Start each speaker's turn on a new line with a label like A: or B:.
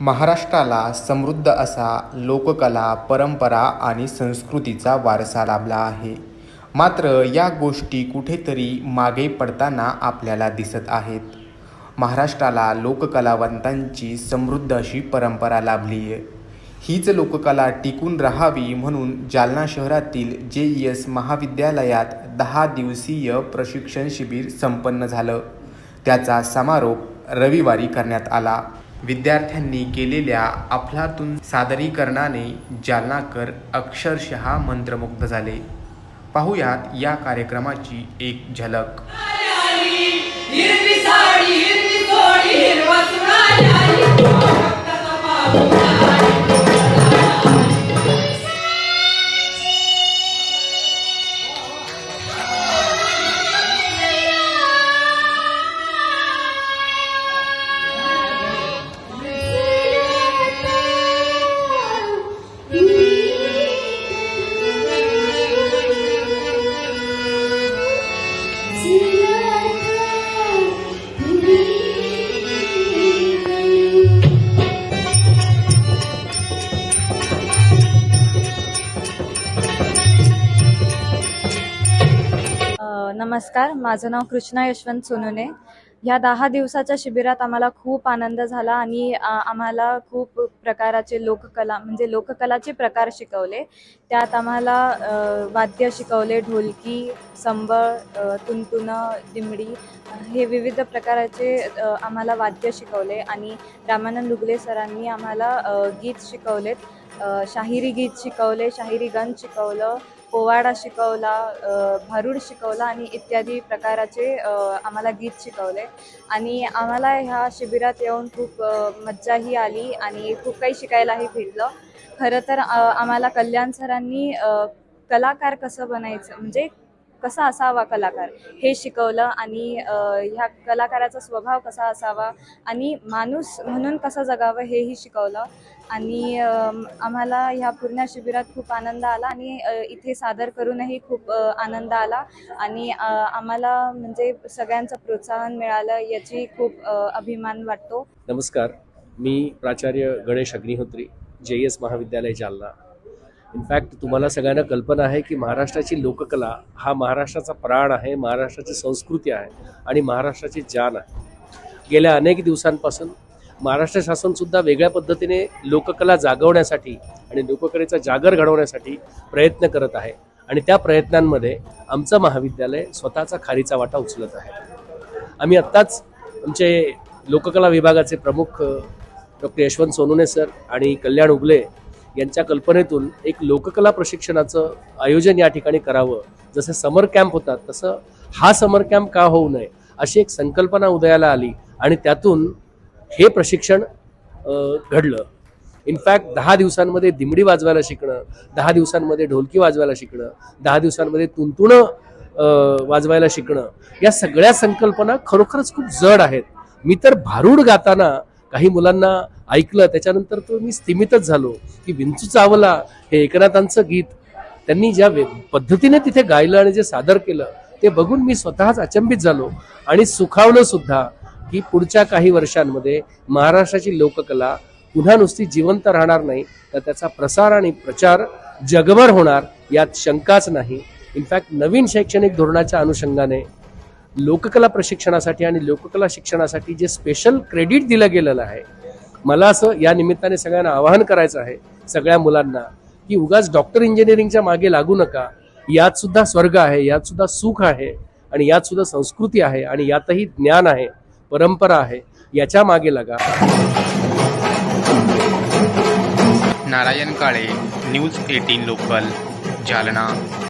A: महाराष्ट्राला समृद्ध असा लोककला परंपरा आणि संस्कृतीचा वारसा लाभला आहे. मात्र या गोष्टी कुठेतरी मागे पडताना आपल्याला दिसत आहेत. महाराष्ट्राला लोककलावंतांची समृद्ध अशी परंपरा लाभली आहे. हीच लोककला टिकून राहावी म्हणून जालना शहरातील जे ई एस महाविद्यालयात दहा दिवसीय प्रशिक्षण शिबिर संपन्न झालं. त्याचा समारोप रविवारी करण्यात आला. विद्यार्थ्यांनी केलेल्या अफलातून सादरीकरणाने जालनाकर अक्षरशः मंत्रमुग्ध झाले. पाहुयात या कार्यक्रमाची एक झलक.
B: नमस्कार माझं नाव कृष्णा यशवंत सोनुने. ह्या दहा दिवसाच्या शिबिरात आम्हाला खूप आनंद झाला आणि आम्हाला खूप प्रकाराचे लोककला म्हणजे लोककलाचे प्रकार शिकवले. त्यात आम्हाला वाद्य शिकवले ढोलकी संबळ तुनतुनं दिमडी हे विविध प्रकाराचे आम्हाला वाद्य शिकवले आणि रामानंद लुगले सरांनी आम्हाला गीत शिकवलेत. शाहिरी गीत शिकवले शाहिरी गण शिकवलं पोवाडा शिकवला भारूड भारुड शिकवला आणि इत्यादी प्रकाराचे आम्हाला गीत शिकवले. आणि आम्हाला ह्या शिबिरात येऊन खूप मज्जाही आली आणि खूप काही शिकायलाही भेटलं. खरं तर आम्हाला कल्याण सरांनी कलाकार कसं बनायचं म्हणजे कसा असावा कलाकार? हे शिकवलं आणि ह्या कलाकाराचा स्वभाव कसा असावा आणि माणूस म्हणून कसं जगावं हेही शिकवलं. आणि आम्हाला ह्या पूर्ण शिबिरात खूप आनंद आला आणि इथे सादर करूनही खूप आनंद आला. आणि आम्हाला म्हणजे सगळ्यांचं प्रोत्साहन मिळालं याची खूप अभिमान वाटतो.
C: नमस्कार. मी प्राचार्य गणेश अग्निहोत्री जे एस महाविद्यालय जालना. इनफॅक्ट तुम्हाला सगळ्यांना कल्पना आहे की महाराष्ट्राची लोककला हा महाराष्ट्राचा प्राण आहे महाराष्ट्राची संस्कृती आहे आणि महाराष्ट्राची जान आहे. गेल्या अनेक दिवसांपासून महाराष्ट्र शासनसुद्धा वेगळ्या पद्धतीने लोककला जागवण्यासाठी आणि लोककलेचा जागर घडवण्यासाठी प्रयत्न करत आहे आणि त्या प्रयत्नांमध्ये आमचं महाविद्यालय स्वतःचा खारीचा वाटा उचलत आहे. आम्ही आत्ताच आमचे लोककला विभागाचे प्रमुख डॉक्टर यशवंत सोनुने सर आणि कल्याण उगले यांच्या कल्पनेतून एक लोककला प्रशिक्षणाचं आयोजन या ठिकाणी करावं. जसं समर कॅम्प होतात तसं हा समर कॅम्प का होऊ नये अशी एक संकल्पना उदयाला आली आणि त्यातून हे प्रशिक्षण घडलं. इनफॅक्ट दहा दिवसांमध्ये दिमडी वाजवायला शिकणं दहा दिवसांमध्ये ढोलकी वाजवायला शिकणं दहा दिवसांमध्ये तुंतुणं वाजवायला शिकणं या सगळ्या संकल्पना खरोखरच खूप जड आहेत. मी तर भारूड गाताना काही मुलांना ऐकलं त्याच्यानंतर तो मी स्थिमितच झालो की विंचू चावला हे एकनाथांचं गीत. त्यांनी ज्या वे- पद्धतीने तिथे गायलं आणि जे सादर केलं ते बघून मी स्वतःच अचंबित झालो आणि सुखावलं सुद्धा की पुढच्या काही वर्षांमध्ये महाराष्ट्राची लोककला पुन्हा नुसती जिवंत राहणार नाही तर त्याचा प्रसार आणि प्रचार जगभर होणार यात शंकाच नाही. इनफॅक्ट नवीन शैक्षणिक धोरणाच्या अनुषंगाने लोककला प्रशिक्षणासाठी आणि लोककला शिक्षणासाठी जे स्पेशल क्रेडिट दिलं गेलेलं आहे मला असं या निमित्ताने सगळ्यांना आवाहन करायचं आहे सगळ्या मुलांना की उगाच डॉक्टर इंजिनिअरिंगच्या मागे लागू नका. यात सुद्धा स्वर्ग आहे यात सुद्धा सुख आहे आणि यात सुद्धा संस्कृती आहे आणि यातही ज्ञान आहे परंपरा आहे याच्या मागे लागा.
A: Narayan Kale news eighteen local Jalna.